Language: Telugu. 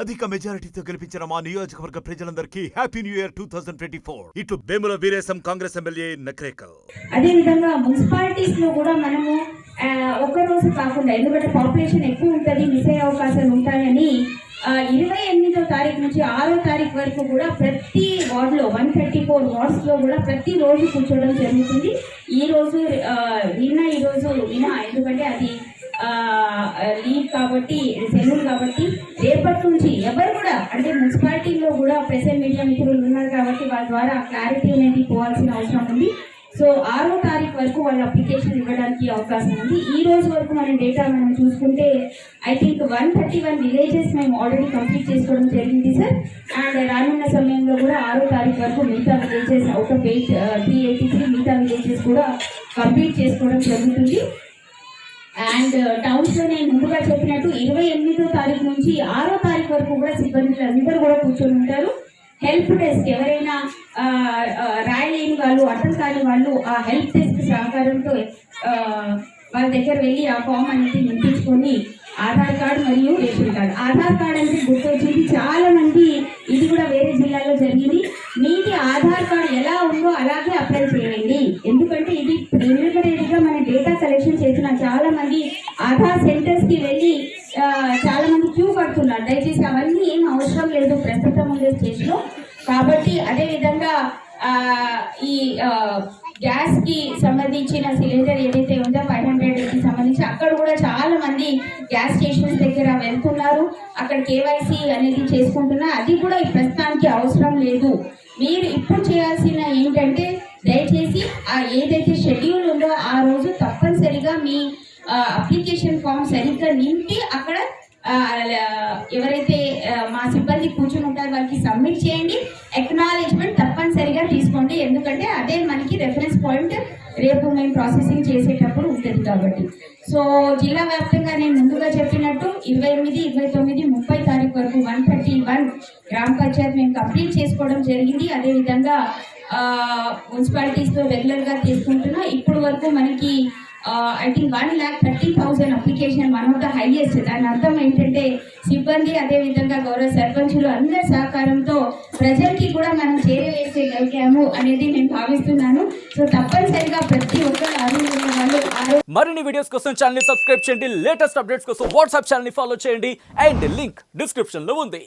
అధిక మెజారిటీతో గెలిపించిన మా నియోజకవర్గ ప్రజలందరికీ happy new year two thousand twenty four. ఇటు వేముల వీరేశం కాంగ్రెస్ ఎమ్మెల్యే నక్రేకల్. అదేవిధంగా మున్సిపాలిటీస్లో కూడా మనము ఒక ఒక్క రోజు కాకుండా ఎందుకంటే పాపులేషన్ ఎక్కువ ఉంటుంది మిస్ అయ్యే అవకాశాలు ఉంటాయని ఇరవై ఎనిమిదో తారీఖు నుంచి ఆరో తారీఖు వరకు కూడా ప్రతి వార్డులో వన్ థర్టీ ఫోర్ వార్డ్స్లో కూడా ప్రతి రోజు కూర్చోవడం జరుగుతుంది. ఈ రోజు నిన్న ఈ రోజు నిన్న ఎందుకంటే అది లీవ్ కాబట్టి సెలవు కాబట్టి రేపటి నుంచి ఎవరు కూడా అంటే మున్సిపాలిటీలో కూడా ప్రెస్ మీడియా మిత్రులు ఉన్నారు కాబట్టి వాళ్ళ ద్వారా క్లారిటీ అనేది పోవాల్సిన అవసరం ఉంది. సో ఆరో తారీఖు వరకు వాళ్ళ అప్లికేషన్ ఇవ్వడానికి అవకాశం ఉంది. ఈ రోజు వరకు మనం డేటా మనం చూసుకుంటే I think one thirty one villages మేము ఆల్రెడీ కంప్లీట్ చేసుకోవడం జరిగింది సార్ అండ్ రానున్న సమయంలో కూడా ఆరో తారీఖు వరకు మిగతా villages out of eight three eighty three మిగతా విలేజెస్ కూడా కంప్లీట్ చేసుకోవడం జరుగుతుంది. అండ్ టౌన్స్ uh, లో నేను ముందుగా చెప్పినట్టు ఇరవై ఎనిమిదో తారీఖు నుంచి ఆరో తారీఖు వరకు కూడా సిబ్బందులు అందరూ కూడా కూర్చొని ఉంటారు. హెల్ప్ డెస్క్ ఎవరైనా రాయలేని వాళ్ళు అర్థం కాని వాళ్ళు ఆ హెల్ప్ డెస్క్ సహకారంతో వాళ్ళ దగ్గర వెళ్ళి ఆ ఫామ్ అనేది నింపించుకొని ఆధార్ కార్డు మరియు ration card. Aadhaar card data collection చేసిన చాలా మంది ఆధార్ సెంటర్స్కి వెళ్ళి చాలా మంది క్యూ కడుతున్నారు. దయచేసి అవన్నీ ఏం అవసరం లేదు. ప్రస్తుతం ఉండే స్టేజ్లో. కాబట్టి అదే విధంగా ఈ గ్యాస్కి సంబంధించిన సిలిండర్ ఏదైతే ఉందో ఫైవ్ హండ్రెడ్కి సంబంధించి అక్కడ కూడా చాలా మంది గ్యాస్ స్టేషన్స్ దగ్గర వెళ్తున్నారు. అక్కడ కేవైసీ అనేది చేసుకుంటున్నా. అది కూడా ఈ ప్రస్తుతానికి అవసరం లేదు. మీరు ఇప్పుడు చేయాల్సిన ఏంటంటే దయచేసి ఆ ఏదైతే షెడ్యూల్ ఉందో ఆ రోజు అప్లికేషన్ ఫామ్ సరిగ్గా నింపి అక్కడ ఎవరైతే మా సిబ్బంది కూర్చుని ఉంటారో వాళ్ళకి సబ్మిట్ చేయండి. ఎక్నాలెడ్జ్మెంట్ తప్పనిసరిగా తీసుకోండి. ఎందుకంటే అదే మనకి రెఫరెన్స్ పాయింట్ రేపు మేము ప్రాసెసింగ్ చేసేటప్పుడు ఉంటుంది కాబట్టి. సో జిల్లా వ్యాప్తంగా నేను ముందుగా చెప్పినట్టు ఇరవై ఎనిమిది ఇరవై తొమ్మిది ముప్పై తారీఖు వరకు వన్ థర్టీ వన్ గ్రామ పంచాయత్ మేము కంప్లీట్ చేసుకోవడం జరిగింది. అదేవిధంగా మున్సిపాలిటీస్తో రెగ్యులర్గా తీసుకుంటున్నా. ఇప్పుడు వరకు మనకి I think one lakh thirty thousand application one of the highest దాని అర్థం ఏంటంటే సిబ్బంది అదేవిధంగా గౌరవ సర్పంచులు అందరి సహకారంతో ప్రజలకి కూడా మనం చేరవేసేయగలిగాము అనేది నేను భావిస్తున్నాను. సో తప్పనిసరిగా ప్రతి ఒక్కరు అర్హులు మరిన్ని వీడియోస్ కోసం ఛానల్ సబ్స్క్రైబ్ చేయండి. లేటెస్ట్ అప్డేట్స్ కోసం వాట్సాప్ ఛానల్ ఫాలో చేయండి. అండ్ లింక్ డిస్క్రిప్షన్లో ఉంది.